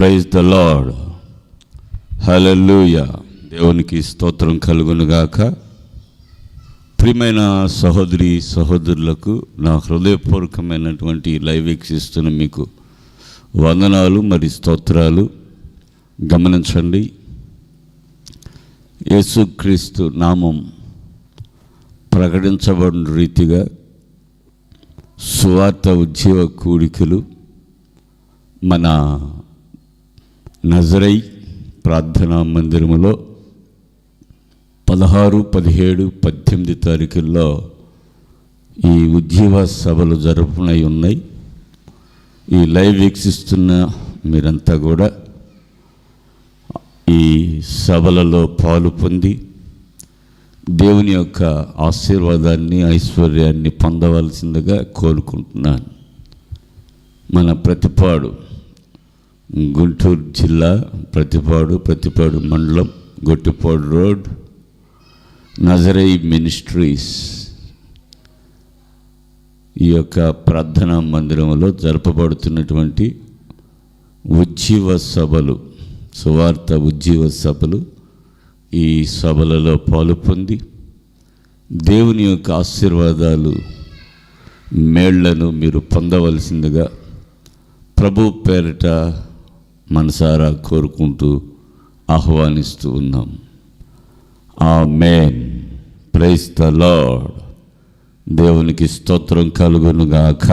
Praise the lord హల్లెలూయ దేవునికి స్తోత్రం కలుగునుగాక ప్రియమైన సహోదరి సహోదరులకు నా హృదయపూర్వకమైనటువంటి లైవ్ వీక్షిస్తున్న మీకు వందనాలు మరి స్తోత్రాలు. గమనించండి. యేసుక్రీస్తు నామం ప్రకటించబడిన రీతిగా సువార్త ఉద్యోగ కూడికలు మన నజరై ప్రార్థనా మందిరములో పదహారు పదిహేడు పద్దెనిమిది తారీఖుల్లో ఈ ఉద్యోగ సభలు జరుపునై ఉన్నాయి. ఈ లైవ్ వీక్షిస్తున్న మీరంతా కూడా ఈ సభలలో పాలు పొంది దేవుని యొక్క ఆశీర్వాదాన్ని ఐశ్వర్యాన్ని పొందవలసిందిగా కోరుకుంటున్నాను. మన ప్రతిపాడు గుంటూరు జిల్లా ప్రతిపాడు ప్రతిపాడు మండలం గొట్టిపాడు రోడ్ నజరై మినిస్ట్రీస్ ఈ యొక్క ప్రార్థనా మందిరంలో జరపబడుతున్నటువంటి ఉజ్జీవ సభలు సువార్త ఉజ్జీవ సభలు ఈ సభలలో పాలు పొంది దేవుని యొక్క ఆశీర్వాదాలు మేళ్ళను మీరు పొందవలసిందిగా ప్రభు పేరిట మనసారా కోరుకుంటూ ఆహ్వానిస్తూ ఉన్నాం. ఆ మేన్ ప్రైస్ ద దేవునికి స్తోత్రం కలుగునుగాక.